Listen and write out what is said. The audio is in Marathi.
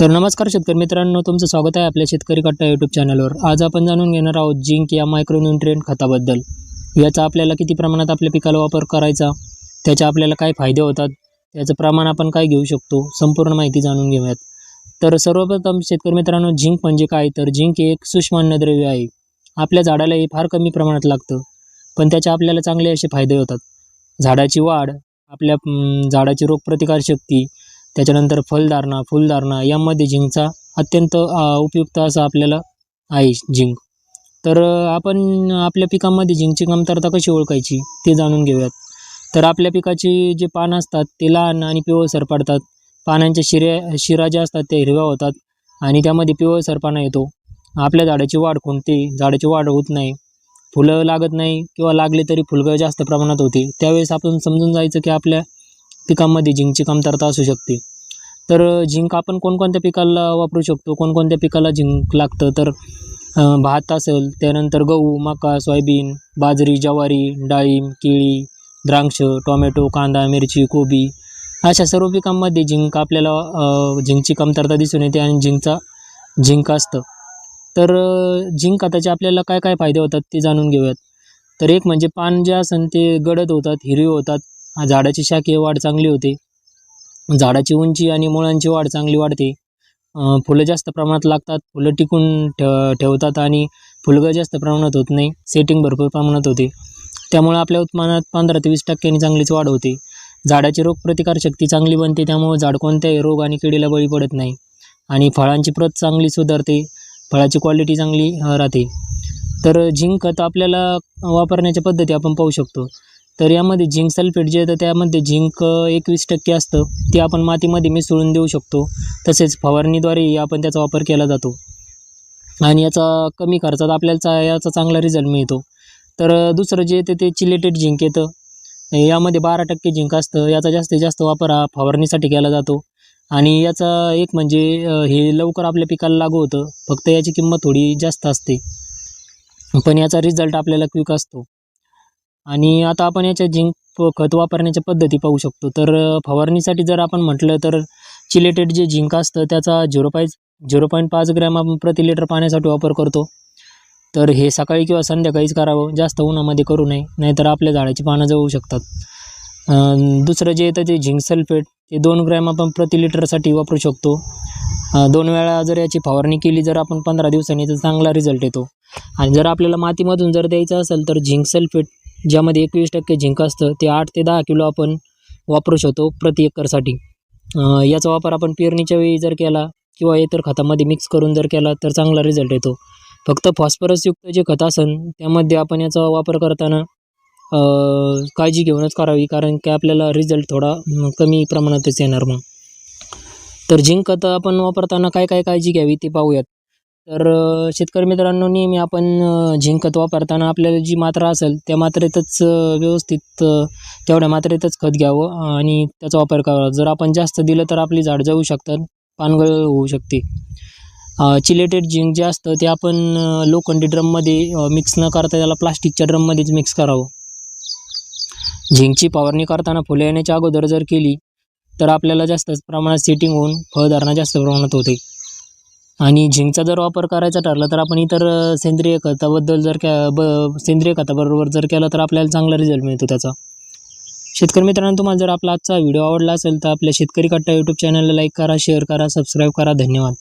तर नमस्कार शेतकरी मित्रांनो तुमचं स्वागत आहे आपल्या शेतकरी कट्टा यूट्यूब चॅनलवर आज आपण जाणून घेणार आहोत जिंक या मायक्रोन्युट्रिएंट खताबद्दल. याचा आपल्याला किती प्रमाणात आपल्या पिकाला वापर करायचा त्याचे आपल्याला काय फायदे होतात त्याचं प्रमाण आपण काय घेऊ शकतो संपूर्ण माहिती जाणून घेऊयात. तर सर्वप्रथम शेतकरी मित्रांनो झिंक म्हणजे काय? तर झिंक हे एक सूक्ष्म अन्नद्रव्य आहे. आपल्या झाडाला हे फार कमी प्रमाणात लागतं पण त्याचे आपल्याला चांगले असे फायदे होतात. झाडाची वाढ आपल्या झाडाची रोगप्रतिकारशक्ती त्याच्यानंतर फलधारणा फुलधारणा यामध्ये झिंकचा अत्यंत उपयुक्त असा आपल्याला आहे झिंक. तर आपण आपल्या पिकांमध्ये झिंकची कमतरता कशी ओळखायची ते जाणून घेऊयात. तर आपल्या पिकाची जे पानं असतात ते लहान आणि पिवळसर पडतात. पानांच्या शिऱ्या शिरा ज्या असतात त्या हिरव्या होतात आणि त्यामध्ये पिवळसरपणा येतो. आपल्या झाडाची वाढ कोणते? झाडाची वाढ होत नाही. फुलं लागत नाही किंवा लागले तरी फुलगळ जास्त प्रमाणात होते. त्यावेळेस आपण समजून जायचं की आपल्या पिकांमध्ये झिंकची कमतरता असू शकते. तर झिंक आपण कोणकोणत्या पिकाला वापरू शकतो? कोणकोणत्या पिकाला झिंक लागतं? तर भात असेल त्यानंतर गहू मका सोयाबीन बाजरी ज्वारी डाळिंब केळी द्राक्ष टोमॅटो कांदा मिरची कोबी अशा सर्व पिकांमध्ये झिंक आपल्याला झिंकची कमतरता दिसून येते आणि झिंकचा झिंक असतं. तर झिंक खताचे आपल्याला काय काय फायदे होतात ते जाणून घेऊयात. तर एक म्हणजे पान जे असेल ते गडद होतात हिरवे होतात. झाडाची शाखीय वाढ चांगली होते. झाडाची उंची आणि मुळांची वाढ चांगली वाढते. फुलं जास्त प्रमाणात लागतात फुलं टिकून ठेव ठेवतात आणि फुलगळ जास्त प्रमाणात होत नाही सेटिंग भरपूर प्रमाणात होते. त्यामुळे आपल्या उत्पन्नात पंधरा ते वीस टक्क्यांनी चांगलीच वाढ होते. झाडाची रोगप्रतिकारशक्ती चांगली बनते त्यामुळे झाड कोणत्याही रोग आणि किडीला बळी पडत नाही. आणि फळांची प्रत चांगली सुधारते फळाची क्वालिटी चांगली राहते. तर झिंक खत आपल्याला वापरण्याच्या पद्धती आपण पाहू शकतो. तर यामध्ये झिंक सल्फेट जे येतं त्यामध्ये झिंक एकवीस टक्के असतं. ते आपण मातीमध्ये मिसळून देऊ शकतो. तसेच फवारणीद्वारे आपण त्याचा वापर केला जातो. आणि याचा कमी खर्चात आपल्याला याचा चांगला रिझल्ट मिळतो. तर दुसरं जे येतं ते चिलेटेड झिंक येतं. यामध्ये बारा टक्के झिंक असतं. याचा जास्तीत जास्त वापर हा फवारणीसाठी केला जातो. आणि याचा एक म्हणजे हे लवकर आपल्या पिकाला लागू होतं. फक्त याची किंमत थोडी जास्त असते. पण याचा रिझल्ट आपल्याला क्विक असतो. आणि आता आपण याच्या झिंक खत वापरण्याच्या पद्धती पाहू शकतो. तर फवारणीसाठी जर आपण म्हटलं तर चिलेटेड जे झिंक असतं त्याचा झिरो पाय झिरो पॉईंट पाच ग्रॅम आपण प्रति लिटर पाण्यासाठी वापर करतो. तर हे सकाळी किंवा संध्याकाळीच करावं. जास्त उन्हामध्ये करू नये. नाहीतर आपल्या झाडाची पानं जळू शकतात. दुसरं जे येतं ते झिंक सल्फेट. ते दोन ग्रॅम आपण प्रति लिटरसाठी वापरू शकतो. दोन वेळा जर याची फवारणी केली जर आपण पंधरा दिवसांनी तर चांगला रिझल्ट येतो. आणि जर आपल्याला मातीमधून जर द्यायचं असेल तर झिंक सल्फेट ज्यामध्ये एकवीस टक्के झिंक असतं ते आठ ते दहा किलो आपण वापरू शकतो प्रति एकरसाठी. याचा वापर आपण पेरणीच्या वेळी जर केला किंवा इतर खतामध्ये मिक्स करून जर केला तर चांगला रिझल्ट येतो. फक्त फॉस्फरसयुक्त जे खत असन त्यामध्ये आपण याचा वापर करताना काळजी घेऊनच करावी कारण की आपल्याला रिझल्ट थोडा कमी प्रमाणातच येणार मग. तर झिंक खतं आपण वापरताना काय काय काळजी घ्यावी ते पाहूयात. तर शेतकरी मित्रांनो नेहमी आपण झिंक खत वापरताना आपल्याला जी मात्रा असेल त्या मात्रेतच व्यवस्थित तेवढ्या मात्रेतच खत घ्यावं आणि त्याचा वापर करावा. जर आपण जास्त दिलं तर आपली झाड जाऊ शकतात पानगळ होऊ शकते. चिलेटेड झिंक जे असतं ते आपण लोखंडी ड्रममध्ये मिक्स न करता त्याला प्लास्टिकच्या ड्रममध्येच मिक्स करावं. झिंकची फवारणी करताना फुले येण्याच्या अगोदर जर केली तर आपल्याला जास्त प्रमाणात सेटिंग होऊन फळधारणा जास्त प्रमाणात होते. आणि झिंकचा जर वापर करायचा ठरला तर आपण इतर सेंद्रिय खताबद्दल जर कॅ ब सेंद्रिय खताबरोबर जर केलं तर आपल्याला चांगला रिझल्ट मिळतो त्याचा. शेतकरी मित्रांनो तुम्हाला जर आपला आजचा व्हिडिओ आवडला असेल तर आपल्या शेतकरी कट्टा यूट्यूब चॅनलला लाईक करा शेअर करा सबस्क्राईब करा. धन्यवाद.